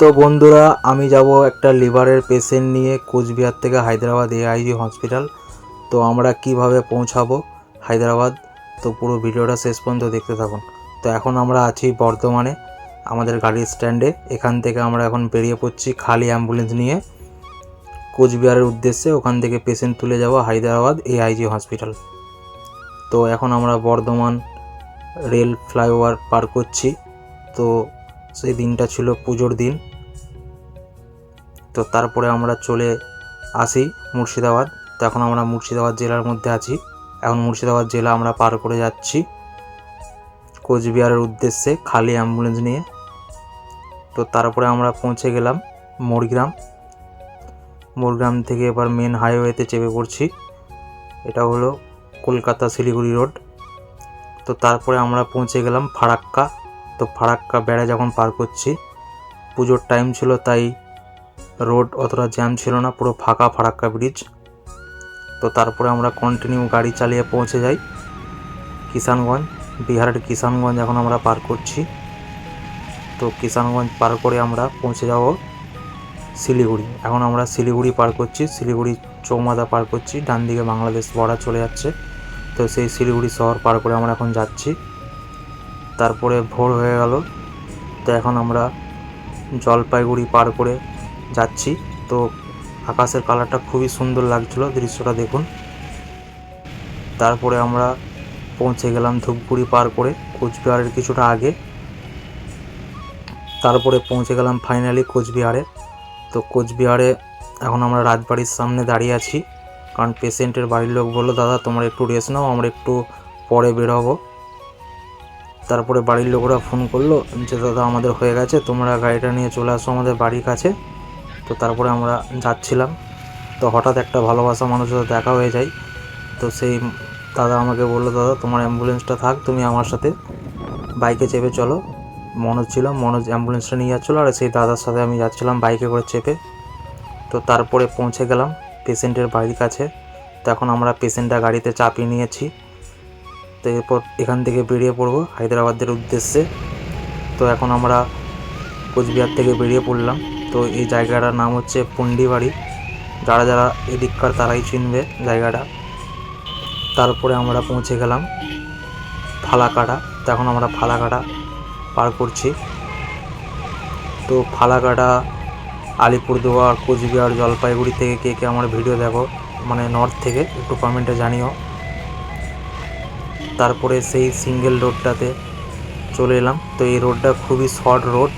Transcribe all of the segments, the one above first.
তো বন্ধুরা, আমি যাব একটা লিভারের পেশেন্ট নিয়ে কোচবিহার থেকে হায়দ্রাবাদ এআইজি হসপিটাল তো আমরা কীভাবে পৌঁছাবো হায়দ্রাবাদ? তো পুরো ভিডিওটা শেষ পর্যন্ত দেখতে থাকুন। তো এখন আমরা আছি বর্ধমানে, আমাদের গাড়ির স্ট্যান্ডে এখান থেকে আমরা এখন বেরিয়ে পড়ছি খালি অ্যাম্বুলেন্স নিয়ে। কোচবিহারের উদ্দেশ্যে ওখান থেকে পেশেন্ট তুলে যাব হায়দ্রাবাদ এআইজি হসপিটাল তো এখন আমরা বর্ধমান রেল ফ্লাইওভার পার করছি। তো সেই দিনটা ছিল পুজোর দিন। তো তারপরে আমরা চলে আসি মুর্শিদাবাদ। তো এখন আমরা মুর্শিদাবাদ জেলার মধ্যে আছি। এখন মুর্শিদাবাদ জেলা আমরা পার করে যাচ্ছি কোচবিহারের উদ্দেশ্যে খালি অ্যাম্বুলেন্স নিয়ে। তো তারপরে আমরা পৌঁছে গেলাম মোরগ্রাম। মোরগ্রাম থেকে এবার মেন হাইওয়েতে চেপে পড়ছি। এটা হলো কলকাতা শিলিগুড়ি রোড তো তারপরে আমরা পৌঁছে গেলাম ফারাক্কা। তো ফারাক্কা বেড়া যখন পার করছি। পুজোর টাইম ছিল তাই রোড অতটা জ্যাম ছিল না, পুরো ফাঁকা ফারাক্কা ব্রিজ তো তারপরে আমরা কন্টিনিউ গাড়ি চালিয়ে পৌঁছে যাই কিষানগঞ্জ, বিহারের কিষানগঞ্জ এখন আমরা পার করছি। তো কিষানগঞ্জ পার করে আমরা পৌঁছে যাব শিলিগুড়ি। এখন আমরা শিলিগুড়ি পার করছি, শিলিগুড়ি চৌমাদা পার করছি ডান দিকে বাংলাদেশ বর্ডার চলে যাচ্ছে। তো সেই শিলিগুড়ি শহর পার করে আমরা এখন যাচ্ছি। তারপরে ভোর হয়ে গেল। তো এখন আমরা জলপাইগুড়ি পার করে যাচ্ছি। তো আকাশের কালারটা খুবই সুন্দর লাগছিল দৃশ্যটা দেখুন। তারপরে আমরা পৌঁছে গেলাম ধূপগুড়ি পার করে কোচবিহারের কিছুটা আগে। তারপরে পৌঁছে গেলাম ফাইনালি কোচবিহারে। তো কোচবিহারে এখন আমরা রাজবাড়ির সামনে দাঁড়িয়ে আছি। কারণ পেশেন্টের বাড়ির লোক বলল, দাদা, তোমরা একটু রেস্ট নাও, আমরা একটু পরে বেরোবো। তারপরে বাড়ির লোকরা ফোন করল যে, দাদা, আমাদের হয়ে গেছে, তোমরা গাড়িটা নিয়ে চলে আসো আমাদের বাড়ির কাছে। তো তারপরে আমরা যাচ্ছিলাম। তো হঠাৎ একটা ভালোবাসা মানুষের সাথে দেখা হয়ে যায়। তো সেই দাদা আমাকে বলল, দাদা, তোমার অ্যাম্বুলেন্সটা থাক, তুমি আমার সাথে বাইকে চেপে চলো। মনোজ ছিল, মনোজ অ্যাম্বুলেন্সটা নিয়ে যাচ্ছিল আর সেই দাদার সাথে আমি যাচ্ছিলাম বাইকে করে চেপে। তো তারপরে পৌঁছে গেলাম পেশেন্টের বাড়ির কাছে। তখন আমরা পেশেন্টটা গাড়িতে চাপিয়ে নিয়েছি। তো এরপর এখান থেকে বেরিয়ে পড়ব হায়দ্রাবাদের উদ্দেশ্যে। তো এখন আমরা কোচবিহার থেকে বেরিয়ে পড়লাম। তো এই জায়গাটার নাম হচ্ছে পুন্ডিবাড়ি। যারা যারা এদিককার তারাই চিনবে জায়গাটা। তারপরে আমরা পৌঁছে গেলাম ফালাকাটা। তো এখন আমরা ফালাকাটা পার করছি। তো ফালাকাটা, আলিপুরদুয়ার, কোচবিহার, জলপাইগুড়ি থেকে কে কে আমার ভিডিও দেখো মানে নর্থ থেকে একটু কমেন্টে জানিও। তারপরে সেই সিঙ্গেল রোডটাতে চলে এলাম। তো এই রোডটা খুবই শর্ট রোড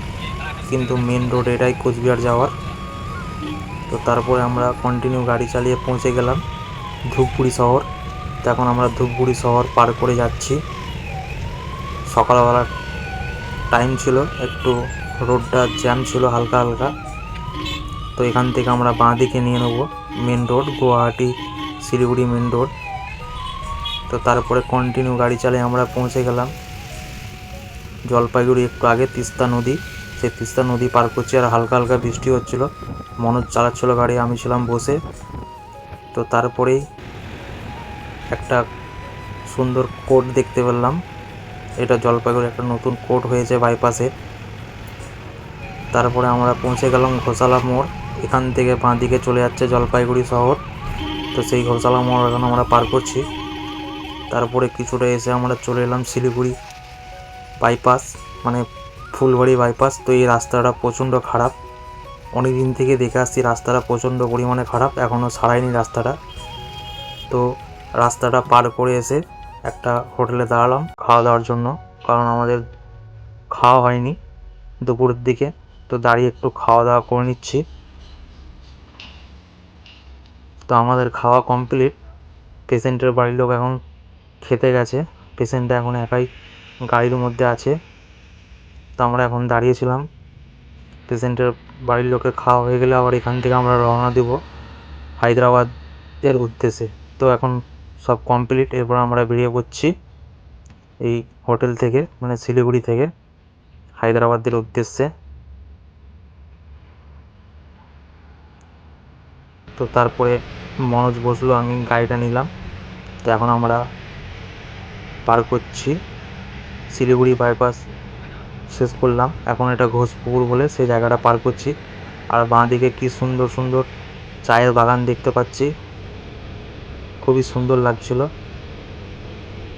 কিন্তু মেন রোড এটাই কোচবিহার যাওয়ার। তো তারপরে আমরা কন্টিনিউ গাড়ি চালিয়ে পৌঁছে গেলাম ধূপগুড়ি শহর। তো এখন আমরা ধূপগুড়ি শহর পার করে যাচ্ছি। সকালবেলার টাইম ছিল, একটু রোডটা জ্যাম ছিল হালকা হালকা। তো এখান থেকে আমরা বাঁ দিকে নিয়ে নেব main road Guwahati, Siliguri main road তো তারপরে কন্টিনিউ গাড়ি চালিয়ে আমরা পৌঁছে গেলাম জলপাইগুড়ি একটু আগে তিস্তা নদী। সেই তিস্তা নদী পার করছি আর হালকা হালকা বৃষ্টি হচ্ছিল। মনোজ চালাচ্ছিল গাড়ি, আমি ছিলাম বসে। তো তারপরেই একটা সুন্দর কোর্ট দেখতে পেলাম। এটা জলপাইগুড়ি একটা নতুন কোর্ট হয়েছে বাইপাসে। তারপরে আমরা পৌঁছে গেলাম ঘোষালা মোড়। এখান থেকে বাঁ দিকে চলে যাচ্ছে জলপাইগুড়ি শহর। তো সেই ঘোষালা মোড় এখন আমরা পার করছি। তারপরে কিছুটা এসে আমরা চলে এলাম শিলিগুড়ি বাইপাস। মানে ফুলবাড়ি বাইপাস তো এই রাস্তাটা প্রচণ্ড খারাপ। অনেক দিন থেকে দেখে আসছি রাস্তাটা প্রচণ্ড পরিমাণে খারাপ, এখনও সারায়নি রাস্তাটা। তো রাস্তাটা পার করে এসে একটা হোটেলে দাঁড়ালাম খাওয়া দাওয়ার জন্য, কারণ আমাদের খাওয়া হয়নি দুপুরের দিকে। তো দাঁড়িয়ে একটু খাওয়া দাওয়া করে নিচ্ছি। তো আমাদের খাওয়া কমপ্লিট পেশেন্টের বাড়ির লোক এখন খেতে গেছে। পেশেন্টটা এখন একাই গাড়ির মধ্যে আছে। তো আমরা এখন দাঁড়িয়েছিলাম। পেশেন্টের বাড়ির লোকের খাওয়া হয়ে গেলে আবার এখান থেকে আমরা রওনা দেব হায়দ্রাবাদের উদ্দেশ্যে। তো এখন সব কমপ্লিট এরপর আমরা বেরিয়ে পড়ছি এই হোটেল থেকে মানে শিলিগুড়ি থেকে হায়দ্রাবাদের উদ্দেশ্যে। তো তারপরে মনোজ বসল, আমি গাড়িটা নিলাম। তো এখন আমরা পার করছি শিলিগুড়ি বাইপাস শেষ করলাম। এখন এটা ঘোষপুকুর বলে সেই জায়গাটা পার করছি। আর বাঁ দিকে কি সুন্দর সুন্দর চায়ের বাগান দেখতে পাচ্ছি। খুবই সুন্দর লাগছিল।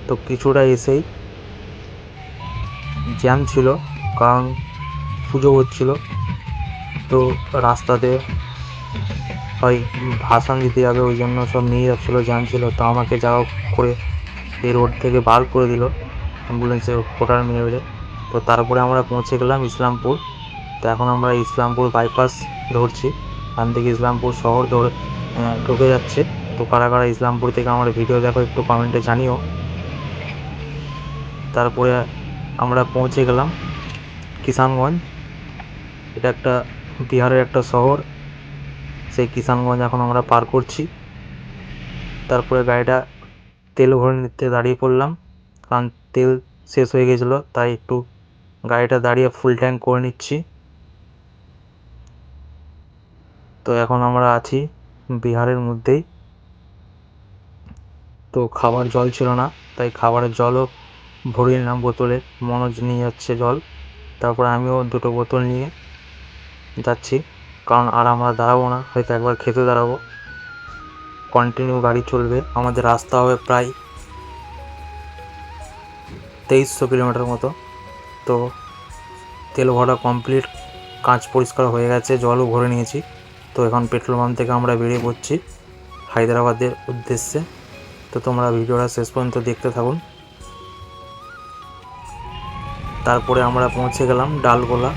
তো কিছুটা এসেই জ্যাম ছিল, কারণ পুজো হচ্ছিল। তো রাস্তাতে হয় ভাসান দিতে যাবে, ওই জন্য সব নিয়ে যাচ্ছিল, জ্যাম ছিল। তো আমাকে যা হোক করে এই রোড থেকে বার করে দিল। অ্যাম্বুলেন্সে ফোটার মেরে মেরে। তো তারপরে আমরা পৌঁছে গেলাম ইসলামপুর। তো এখন আমরা ইসলামপুর বাইপাস ধরছি। ওখান থেকে ইসলামপুর শহর ধরে ঢুকে যাচ্ছে। তো কারা কারা ইসলামপুর থেকে আমার ভিডিও দেখো, একটু কমেন্টে জানিও। তারপরে আমরা পৌঁছে গেলাম কিষানগঞ্জ। এটা একটা বিহারের একটা শহর। সেই কিষানগঞ্জ এখন আমরা পার করছি। তারপরে গাড়িটা তেল ভরে নিতে দাঁড়িয়ে পড়লাম। কারণ তেল শেষ হয়ে গেছিল, তাই একটু গাড়িটা দাঁড়িয়ে ফুল ট্যাঙ্ক করে নিচ্ছি। তো এখন আমরা আছি বিহারের মধ্যেই। তো খাবার জল ছিল না, তাই খাবারের জলও ভরিয়ে নিলাম বোতলে, মনোজ নিয়ে যাচ্ছে জল। তারপর আমিও দুটো বোতল নিয়ে যাচ্ছি, কারণ আর আমরা দাঁড়াবো না, হয়তো একবার খেতে দাঁড়াবো। কন্টিনিউ গাড়ি চলবে, আমাদের রাস্তা হবে প্রায় তেইশশো কিলোমিটার মতো। তো তেল ভরা কমপ্লিট কাঁচ পরিষ্কার হয়ে গেছে, জলও ভরে নিয়েছি। তো এখন পেট্রোল পাম্প থেকে আমরা বেরিয়ে পড়ছি হায়দ্রাবাদের উদ্দেশ্যে। তো তোমরা ভিডিওটা শেষ পর্যন্ত দেখতে থাকুন। তারপরে আমরা পৌঁছে গেলাম ডালগোলা।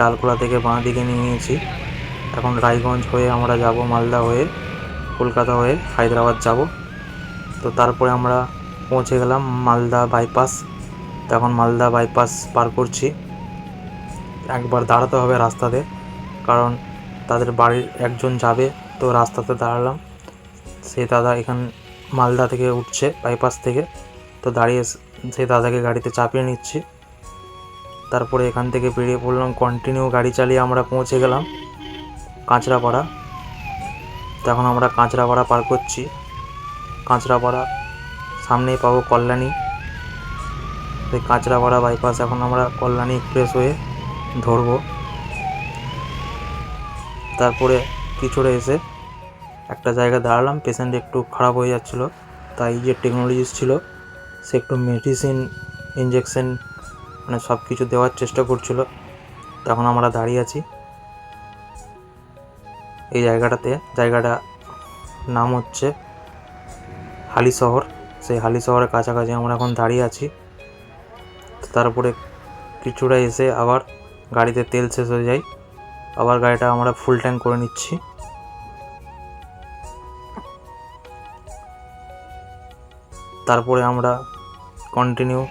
ডালগোলা থেকে বাঁ দিকে নিয়ে নিয়েছি। এখন রায়গঞ্জ হয়ে আমরা যাব মালদা হয়ে, কলকাতা হয়ে হায়দ্রাবাদ যাব। তো তারপরে আমরা পৌঁছে গেলাম মালদা বাইপাস তো এখন মালদা বাইপাস পার করছি। একবার দাঁড়াতে হবে রাস্তাতে, কারণ তাদের বাড়ির একজন যাবে, তো রাস্তাতে দাঁড়ালাম। সেই দাদা এখান মালদা থেকে উঠছে, বাইপাস থেকে। তো দাঁড়িয়ে সেই দাদাকে গাড়িতে চাপিয়ে নিচ্ছি। তারপরে এখান থেকে বেরিয়ে পড়লাম কন্টিনিউ গাড়ি চালিয়ে আমরা পৌঁছে গেলাম কাঁচরাপাড়া। তখন আমরা কাঁচরাপাড়া পার করছি। কাঁচরাপাড়া সামনেই পাবো কল্যাণী। সেই কাঁচরাপাড়া বাইপাস এখন আমরা কল্যাণী এক্সপ্রেস হয়ে ধরবো। তারপরে কিছুটা এসে একটা জায়গায় দাঁড়ালাম পেশেন্ট একটু খারাপ হয়ে যাচ্ছিল, তাই যে টেকনোলজিস ছিল, সে একটু মেডিসিন ইঞ্জেকশন মানে সব কিছু দেওয়ার চেষ্টা করছিল। তখন আমরা দাঁড়িয়ে আছি এই জায়গাটাতে। জায়গাটা নাম হচ্ছে হালি শহর। সেই হালি শহরের কাছাকাছি আমরা এখন দাঁড়িয়ে আছি। তারপরে কিছুটা এসে আবার গাড়িতে তেল শেষ হয়ে যায়। আবার গাড়িটা আমরা ফুল ট্যাঙ্ক করে নিচ্ছি। তারপরে আমরা কন্টিনিউ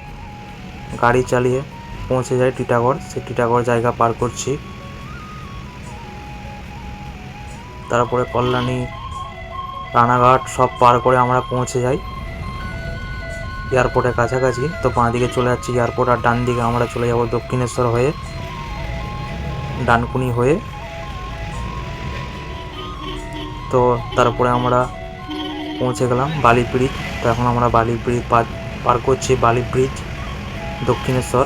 গাড়ি চালিয়ে পৌঁছে যাই টিটাগড়। সেই টিটাগড় জায়গা পার করছি। তারপরে কল্যাণী, রানাঘাট সব পার করে আমরা পৌঁছে যাই। এয়ারপোর্টের কাছাকাছি। তো বাঁ দিকে চলে যাচ্ছি এয়ারপোর্ট আর ডান দিকে আমরা চলে যাব দক্ষিণেশ্বর হয়ে, ডানকুনি হয়ে। তো তারপরে আমরা পৌঁছে গেলাম বালি ব্রিজ তো এখন আমরা বালি ব্রিজ পার করছি বালি ব্রিজ দক্ষিণেশ্বর।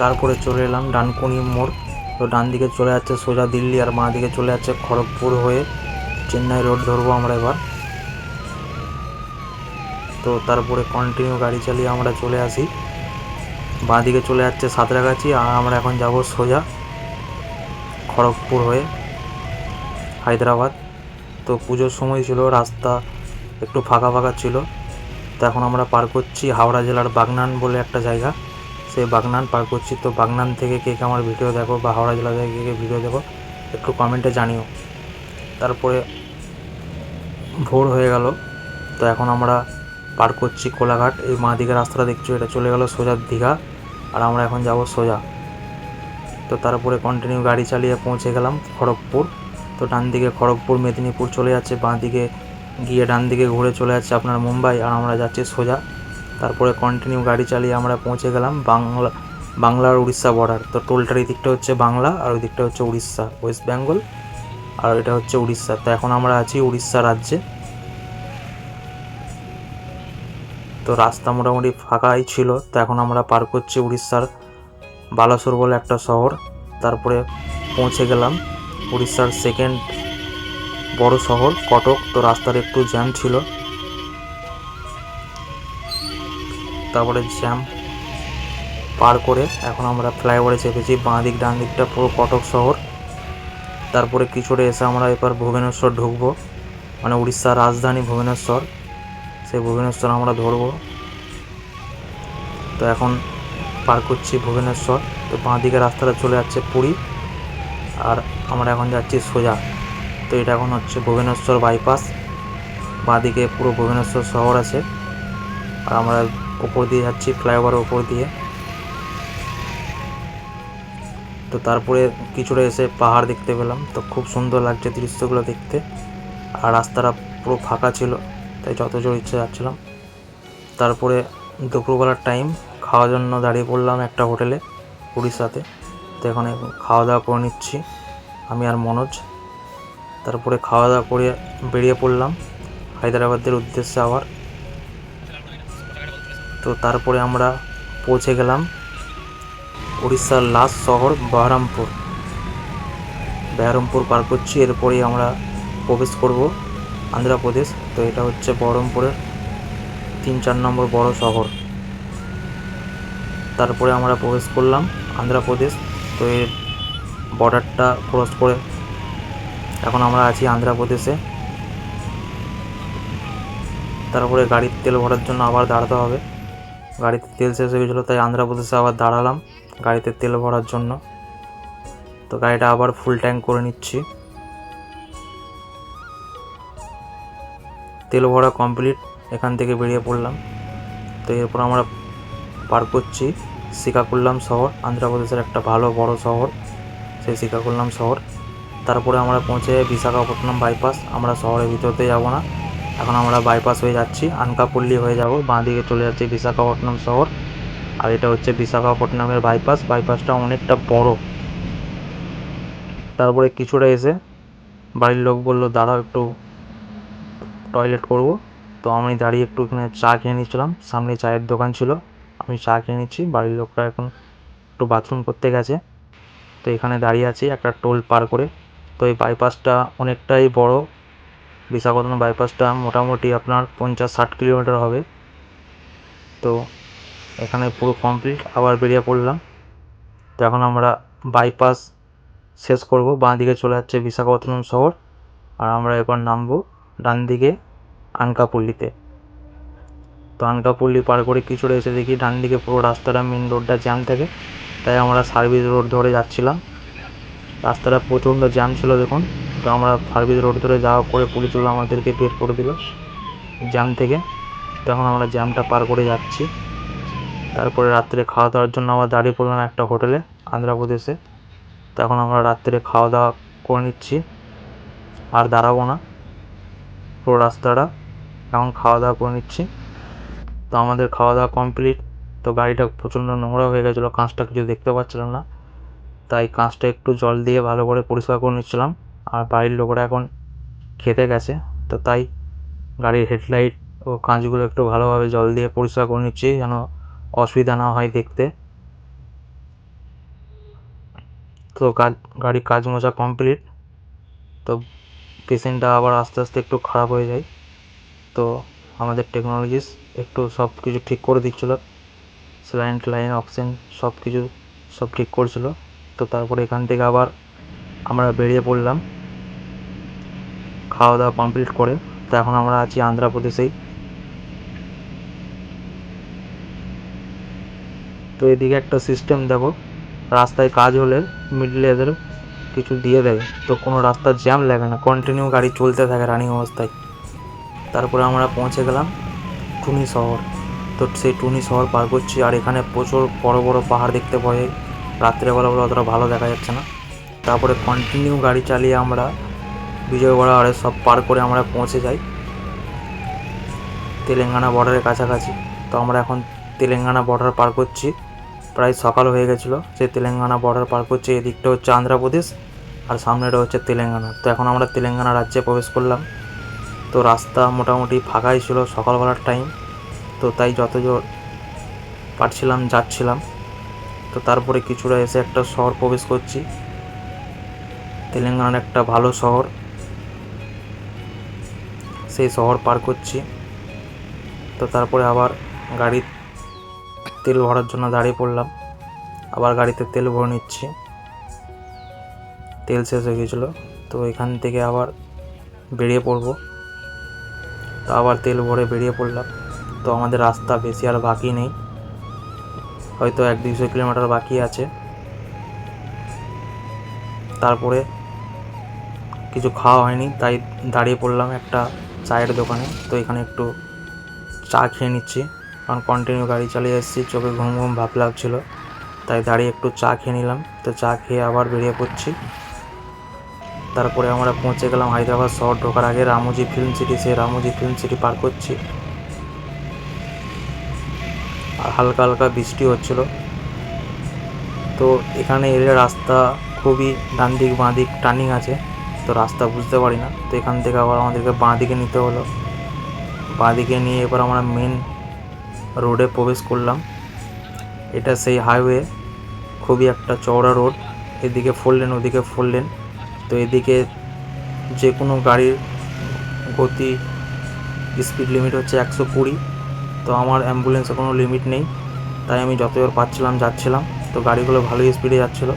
তারপরে চলে এলাম ডানকুনি মোড়। তো ডান দিকে চলে যাচ্ছে সোজা দিল্লি আর বাঁ দিকে চলে যাচ্ছে খড়গপুর হয়ে চেন্নাই রোড ধরবো আমরা এবার। তো তারপরে কন্টিনিউ গাড়ি চালিয়ে আমরা চলে আসি। বাঁ দিকে চলে যাচ্ছে সাঁতরাগাছি আর আমরা এখন যাব সোজা খড়গপুর হয়ে হায়দ্রাবাদ। তো পুজোর সময় ছিল, রাস্তা একটু ফাঁকা ফাঁকা ছিল। তো এখন আমরা পার করছি হাওড়া জেলার বাগনান বলে একটা জায়গা। সেই বাগনান পার করছি। তো বাগনান থেকে কে কে আমার ভিডিও দেখো বা হাওড়া জেলা থেকে কে কে ভিডিও দেখো, একটু কমেন্টে জানিও। তারপরে ভোর হয়ে গেল। তো এখন আমরা পার করছি কোলাঘাট। এই মা দিকে রাস্তাটা দেখছ, এটা চলে গেল সোজা দীঘা। আর আমরা এখন যাব সোজা। তো তারপরে কন্টিনিউ গাড়ি চালিয়ে পৌঁছে গেলাম খড়গপুর। তো ডান দিকে খড়গপুর, মেদিনীপুর চলে যাচ্ছে। বাঁ দিকে গিয়ে ডান দিকে ঘুরে চলে যাচ্ছে আপনার মুম্বাই। আর আমরা যাচ্ছি সোজা। তারপরে কন্টিনিউ গাড়ি চালিয়ে আমরা পৌঁছে গেলাম বাংলা বাংলা আর উড়িষ্যা বর্ডার তো টোলটার এই দিকটা হচ্ছে বাংলা আর ওই দিকটা হচ্ছে উড়িষ্যা ওয়েস্ট বেঙ্গল আর এটা হচ্ছে উড়িষ্যা। তো এখন আমরা আছি উড়িষ্যা রাজ্যে। তো রাস্তা মোটামুটি ফাঁকাই ছিল, তো এখন আমরা পার করছি উড়িষ্যার বালাসোর বলে একটা শহর। তারপরে পৌঁছে গেলাম উড়িষ্যার সেকেন্ড বড় শহর, কটক। তো রাস্তার একটু জ্যাম ছিল। তারপরে জ্যাম পার করে এখন আমরা ফ্লাইওভারে চেপেছি। বাঁ দিক ডান দিকটা পুরো কটক শহর। তারপরে কিছুটা এসে আমরা এবার ভুবনেশ্বর ঢুকবো। মানে উড়িষ্যার রাজধানী ভুবনেশ্বর। সেই ভুবনেশ্বর আমরা ধরবো। তো এখন পার করছি ভুবনেশ্বর। তো বাঁ দিকে রাস্তাটা চলে যাচ্ছে পুরী। আর আমরা এখন যাচ্ছি সোজা। তো এটা এখন হচ্ছে ভুবনেশ্বর বাইপাস বাঁ দিকে পুরো ভুবনেশ্বর শহর আছে। আর আমরা ওপর দিয়ে যাচ্ছি, ফ্লাইওভারের ওপর দিয়ে। তো তারপরে কিছুটা এসে পাহাড় দেখতে পেলাম। তো খুব সুন্দর লাগছে দৃশ্যগুলো দেখতে। আর রাস্তাটা পুরো ফাঁকা ছিল, তাই যত জোর ইচ্ছে যাচ্ছিলাম। তারপরে দুপুরবেলার টাইম, খাওয়ার জন্য দাঁড়িয়ে পড়লাম একটা হোটেলে, উড়িষ্যাতে। তো এখানে খাওয়া দাওয়া করে নিচ্ছি, আমি আর মনোজ। তারপরে খাওয়া দাওয়া করে বেরিয়ে পড়লাম, হায়দ্রাবাদের উদ্দেশ্যে আবার। তো তারপরে আমরা পৌঁছে গেলাম উড়িষ্যার লাস্ট শহর বহরমপুর। বেহরমপুর পার করছি, এরপরেই আমরা প্রবেশ করব আন্ধ্রপ্রদেশ। তো এটা হচ্ছে বহরমপুরের তিন চার নম্বর বড় শহর। তারপরে আমরা প্রবেশ করলাম আন্ধ্রপ্রদেশ। তো এর বর্ডারটা ক্রস করে এখন আমরা আছি আন্ধ্রপ্রদেশে। তারপরে গাড়ির তেল ভরার জন্য আবার দাঁড়াতে হবে। গাড়িতে তেল শেষ হয়ে তাই আন্ধ্রপ্রদেশে আবার দাঁড়ালাম গাড়িতে তেল ভরার জন্য। তো গাড়িটা আবার ফুল ট্যাঙ্ক করে নিচ্ছি। তেল ভরা কমপ্লিট এখান থেকে বেরিয়ে পড়লাম। তো এরপর আমরা পার করছি শ্রীকাকুল্লাম শহর আন্ধ্রপ্রদেশের একটা ভালো বড় শহর, সেই শ্রীকাকুল্লাম শহর। তারপরে আমরা পৌঁছে বিশাখাপট্টনম বাইপাস আমরা শহরের ভিতরতে যাব না। এখন আমরা বাইপাস হয়ে যাচ্ছি, আনকাপল্লি হয়ে যাব বাঁ দিকে চলে যাচ্ছি বিশাখাপট্টনম শহর। আর এটা হচ্ছে বিশাখাপট্টনমের বাইপাস বাইপাসটা অনেকটা বড়। তারপরে কিছুটা এসে বাড়ির লোক বলল দাদা একটু টয়লেট করব। তো আমি দাঁড়িয়ে একটু এখানে চা খেয়ে নিচ্ছিলাম। সামনে চায়ের দোকান ছিল, আমি চা খেয়ে নিচ্ছি। বাড়ির লোকরা এখন একটু বাথরুম করতে গেছে। তো এখানে দাঁড়িয়ে আছি একটা টোল পার করে। তো এই বাইপাসটা অনেকটাই বড়। বিশাখাপত্তনম বাইপাসটা মোটামুটি আপনার পঞ্চাশ ষাট কিলোমিটার হবে। তো এখানে পুরো কমপ্লিট আবার বেরিয়ে পড়লাম। তো এখন আমরা বাইপাস শেষ করব। বাঁ দিকে চলে যাচ্ছে বিশাখাপত্তনম শহর আর আমরা এবার নামবো ডান দিকে আনকাপল্লিতে। তো আনকাপল্লি পার করে কিছুটা এসে দেখি ডান দিকে পুরো রাস্তাটা মেন রোডটা জ্যাম থাকে। তাই আমরা সার্ভিস রোড ধরে যাচ্ছিলাম। রাস্তাটা প্রচণ্ড জ্যাম ছিল দেখুন। আমরা সার্ভিস রোড ধরে যাওয়া করে পুলিশগুলো আমাদেরকে বের করে দিল জ্যাম থেকে। তখন আমরা জ্যামটা পার করে যাচ্ছি। তারপরে রাত্রে খাওয়া দাওয়ার জন্য আবার দাঁড়িয়ে পড়লাম একটা হোটেলে, আন্ধ্রপ্রদেশে। তখন আমরা রাত্রে খাওয়া দাওয়া করে নিচ্ছি। আর দাঁড়াবো না। পুরো রাস্তাটা এখন খাওয়া দাওয়া করে নিচ্ছি। তো আমাদের খাওয়া দাওয়া কমপ্লিট। তো গাড়িটা প্রচণ্ড নোংরা হয়ে গেছিল, কাঁচটা কিছু দেখতে পাচ্ছিলাম না। তাই কাঁচটা একটু জল দিয়ে ভালো করে পরিষ্কার করে নিচ্ছিলাম। আর বাড়ির লোকরা এখন খেতে গেছে, তো তাই গাড়ির হেডলাইট ও কাঁচগুলো একটু ভালোভাবে জল দিয়ে পরিষ্কার করে নিচ্ছি যেন অসুবিধা না হয় দেখতে। তো কাজ, গাড়ির কাজ মোছা কমপ্লিট। তো পেশেন্টটা আবার আস্তে আস্তে একটু খারাপ হয়ে যায়। তো আমাদের টেকনোলজিস একটু সব কিছু ঠিক করে দিচ্ছিল। স্যালাইন ট্যালাইন অক্সিজেন সব কিছু সব ঠিক করছিল। তো তারপরে এখান থেকে আবার আমরা বেরিয়ে পড়লাম। খাওয়া দাওয়া কমপ্লিট করে, তো এখন আমরা আছি আন্ধ্রপ্রদেশেই। তো এদিকে একটা সিস্টেম দেখো, রাস্তায় কাজ হলে মিডলে এদের কিছু দিয়ে দেয়। তো কোনো রাস্তার জ্যাম লাগে না কন্টিনিউ গাড়ি চলতে থাকে রানিং অবস্থায়। তারপরে আমরা পৌঁছে গেলাম টুনি শহর। তো সেই টুনি শহর পার করছি, আর এখানে প্রচুর বড় বড় পাহাড় দেখতে পাওয়া যায়। রাত্রেবেলা বলে অতটা ভালো দেখা যাচ্ছে না। তারপরে কন্টিনিউ গাড়ি চালিয়ে আমরা বিজয়ওয়াড়া আরে সব পার করে আমরা পৌঁছে যাই। তেলেঙ্গানা বর্ডারের কাছাকাছি। তো আমরা এখন তেলেঙ্গানা বর্ডার পার করছি। প্রায় সকাল হয়ে গেছিল। সেই তেলেঙ্গানা বর্ডার পার করছি। এদিকটা হচ্ছে আন্ধ্রপ্রদেশ আর সামনেটা হচ্ছে তেলেঙ্গানা। তো এখন আমরা তেলেঙ্গানা রাজ্যে প্রবেশ করলাম। তো রাস্তা মোটামুটি ফাঁকাই ছিল সকালবেলার টাইম তো তাই যত জোর পারছিলাম, যাচ্ছিলাম। তো তারপরে কিছুটা এসে একটা শহর প্রবেশ করছি। তেলেঙ্গানার একটা ভালো শহর। সেই শহর পার করছি। তো তারপরে আবার গাড়ির তেল ভরার জন্য দাঁড়িয়ে পড়লাম। আবার গাড়িতে তেল ভরে নিচ্ছি। তেল শেষ হয়ে গেছিল তো এখান থেকে আবার বেরিয়ে পড়ব। তো আবার তেল ভরে বেরিয়ে পড়লাম। তো আমাদের রাস্তা বেশি আর বাকি নেই। হয়তো এক দুইশো কিলোমিটার বাকি আছে। তারপরে কিছু খাওয়া হয়নি, তাই দাঁড়িয়ে পড়লাম একটা চায়ের দোকানে। তো এখানে একটু চা খেয়ে নিচ্ছি। কারণ কন্টিনিউ গাড়ি চালিয়ে এসেছি, চোখে ঘুম ঘুম ভাব লাগছিল। তাই দাঁড়িয়ে একটু চা খেয়ে নিলাম। তো চা খেয়ে আবার বেরিয়ে পড়ছি। তারপরে আমরা পৌঁছে গেলাম হায়দ্রাবাদ শহর ঢোকার আগে রামোজি ফিল্ম সিটি সে রামোজি ফিল্ম সিটি পার করছি। আর হালকা হালকা বৃষ্টি হচ্ছিল। তো এখানে এলে রাস্তা খুবই ডান দিক বাঁ দিক টার্নিং আছে। তো রাস্তা বুঝতে পারি না। তো এখান থেকে আবার আমাদেরকে বাঁ দিকে নিতে হলো। বাঁ দিকে নিয়ে এবার আমরা মেন রোডে প্রবেশ করলাম। এটা সেই হাইওয়ে খুবই একটা চওড়া রোড এদিকে ফোর ওদিকে ফোর লেন তো এদিকে যে কোনো গাড়ির গতি স্পিড লিমিট হচ্ছে একশো কুড়ি। তো আমার অ্যাম্বুলেন্সে কোনো লিমিট নেই। তাই আমি যতবার পাচ্ছিলাম, যাচ্ছিলাম। তো গাড়িগুলো ভালোই স্পিডে যাচ্ছিল।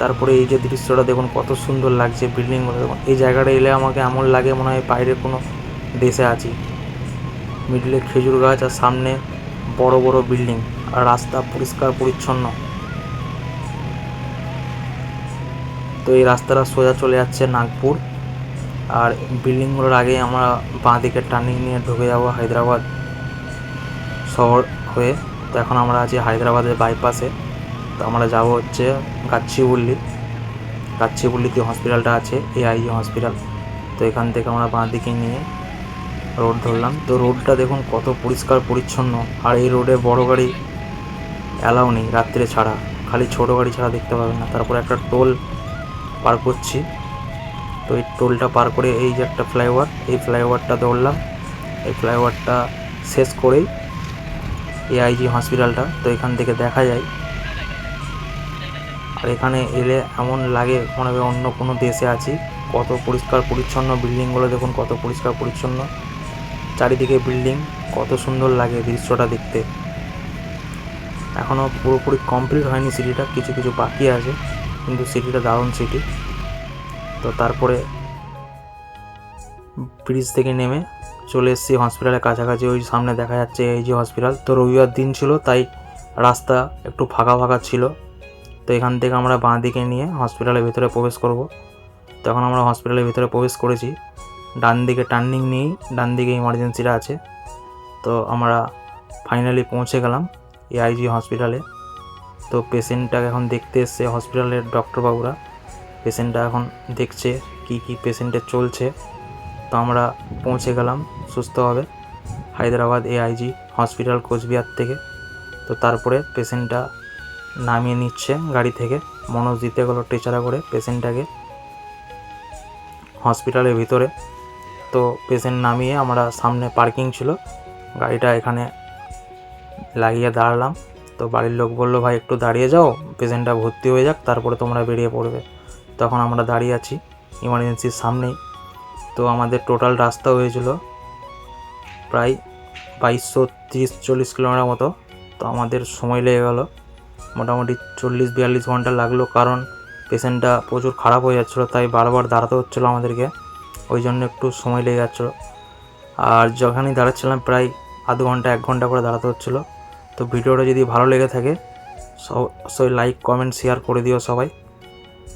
তারপরে এই যে দৃশ্যটা দেখুন, কত সুন্দর লাগছে বিল্ডিংগুলো দেখুন, এই জায়গাটা এলে আমাকে এমন লাগে মনে হয় বাইরের কোনো দেশে আছি। মিডলে খেজুর গাছ আর সামনে বড় বড় বিল্ডিং আর রাস্তা পরিষ্কার পরিচ্ছন্ন। তো এই রাস্তাটা সোজা চলে যাচ্ছে নাগপুর। আর বিল্ডিংগুলোর আগে আমরা বাঁ দিকে টার্নিং নিয়ে ঢুকে যাব হায়দ্রাবাদ শহর হয়ে। তো এখন আমরা আছি হায়দ্রাবাদের বাইপাসে তো আমরা যাব হচ্ছে গাচ্ছিবুল্লি গাচ্ছিবুল্লিতে হসপিটালটা আছে এআইজি হসপিটাল তো এখান থেকে আমরা বাঁ দিকে নিয়ে রোড ধরলাম। তো রোডটা দেখুন কত পরিষ্কার, পরিচ্ছন্ন। আর এই রোডে বড় গাড়ি অ্যালাউ নেই রাত্রে ছাড়া। খালি ছোটো গাড়ি ছাড়া দেখতে পাবেন না। তারপরে একটা টোল পার করছি। তো এই টোলটা পার করে এই যে একটা ফ্লাইওভার, এই ফ্লাইওভারটা ধরলাম। এই ফ্লাইওভারটা শেষ করেই এআইজি হসপিটালটা তো এখান থেকে দেখা যায় আর এখানে এলে এমন লাগে মনে হয় অন্য কোনো দেশে আছি। কত পরিষ্কার পরিচ্ছন্ন বিল্ডিংগুলো দেখুন, কত পরিষ্কার পরিচ্ছন্ন। চারিদিকে বিল্ডিং, কত সুন্দর লাগে দৃশ্যটা দেখতে। এখনও পুরোপুরি কমপ্লিট হয়নি সিটিটা, কিছু কিছু বাকি আছে, কিন্তু সিটিটা দারুণ সিটি। তো তারপরে ব্রিজ থেকে নেমে চলে এসেছি হসপিটালের কাছাকাছি, ওই সামনে দেখা যাচ্ছে এই যে হসপিটাল। তো রবিবার দিন ছিল, তাই রাস্তা একটু ফাঁকা ফাঁকা ছিল। তো এখান থেকে আমরা বাঁ দিকে নিয়ে হসপিটালের ভিতরে প্রবেশ করব। তখন আমরা হসপিটালের ভিতরে প্রবেশ করেছি। ডান দিকে টার্নিং নিয়েই, ডান দিকে ইমার্জেন্সিটা আছে। তো আমরা ফাইনালি পৌঁছে গেলাম এআইজি হসপিটালে তো পেশেন্টটাকে এখন দেখতে এসছে হসপিটালের ডক্টরবাবুরা পেশেন্টটা এখন দেখছে কি কি পেশেন্টের চলছে। তো আমরা পৌঁছে গেলাম সুস্থভাবে হায়দ্রাবাদ এআইজি হসপিটাল কোচবিহার থেকে। তো তারপরে পেশেন্টটা নামিয়ে নিচ্ছে গাড়ি থেকে। মনোজ দিতে গেলো টেচারা করে পেশেন্টটাকে হসপিটালের ভিতরে। তো পেশেন্ট নামিয়ে আমরা সামনে পার্কিং ছিল। গাড়িটা এখানে লাগিয়ে দাঁড়ালাম। তো বাড়ির লোক বলল, ভাই, একটু দাঁড়িয়ে যাও। পেশেন্টটা ভর্তি হয়ে যাক, তারপরে তোমরা বেরিয়ে পড়বে। তখন আমরা দাঁড়িয়ে আছি ইমার্জেন্সির সামনেই। তো আমাদের টোটাল রাস্তা হয়েছিল প্রায় বাইশশো তিরিশ চল্লিশ কিলোমিটার মতো। তো আমাদের সময় লেগে গেলো। মোটামুটি চল্লিশ বিয়াল্লিশ ঘণ্টা লাগল কারণ পেশেন্টটা প্রচুর খারাপ হয়ে যাচ্ছিল, তাই বারবার দাঁড়াতে হচ্ছিল আমাদেরকে। ওই জন্য একটু সময় লেগে যাচ্ছিল। আর যখনই দাঁড়াচ্ছিলাম প্রায় আধ ঘণ্টা, এক ঘণ্টা করে দাঁড়াতে হচ্ছিল। তো ভিডিওটা যদি ভালো লেগে থাকে সব লাইক কমেন্ট শেয়ার করে দিও সবাই।